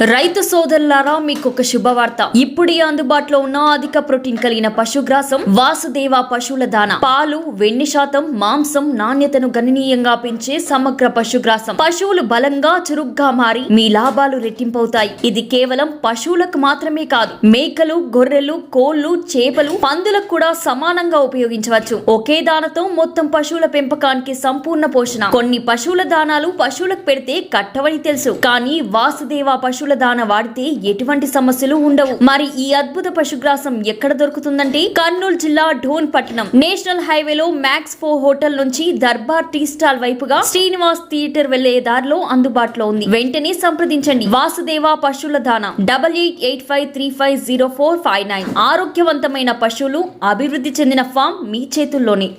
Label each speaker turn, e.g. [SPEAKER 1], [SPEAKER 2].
[SPEAKER 1] రైతు సోదరులారా మీకు ఒక శుభవార్త. ఇప్పుడే అందుబాటులో ఉన్న అధిక ప్రోటీన్ కలిగిన పశుగ్రాసం వాసుదేవ పశువుల దాన. పాలు వెన్ని శాతం మాంసం నాణ్యతను గణనీయంగా పెంచే సమగ్ర పశుగ్రాసం. పశువులు బలంగా చురుగ్గా మారి మీ లాభాలు రెట్టింపవుతాయి. ఇది కేవలం పశువులకు మాత్రమే కాదు మేకలు గొర్రెలు కోళ్ళు చేపలు పందులకు కూడా సమానంగా ఉపయోగించవచ్చు. ఒకే దానతో మొత్తం పశువుల పెంపకానికి సంపూర్ణ పోషణ. కొన్ని పశువుల దానాలు పశువులకు పెడితే కట్టవని తెలుసు. కానీ వాసుదేవ పశువుల దాన వాడితే ఎటువంటి సమస్యలు ఉండవు. మరి ఈ అద్భుత పశుగ్రాసం ఎక్కడ దొరుకుతుందంటే కర్నూలు జిల్లా ఢోన్ పట్టణం. నేషనల్ హైవేలో మ్యాక్స్ ఫో హోటల్ నుంచి దర్బార్ టీ స్టాల్ వైపుగా శ్రీనివాస్ థియేటర్ వెళ్ళే దారిలో అందుబాటులో ఉంది. వెంటనే సంప్రదించండి. వాసుదేవ పశువుల దాన double eight eight five three five zero four five nine. ఆరోగ్యవంతమైన పశువులు అభివృద్ధి చెందిన ఫామ్ మీ చేతుల్లోనే.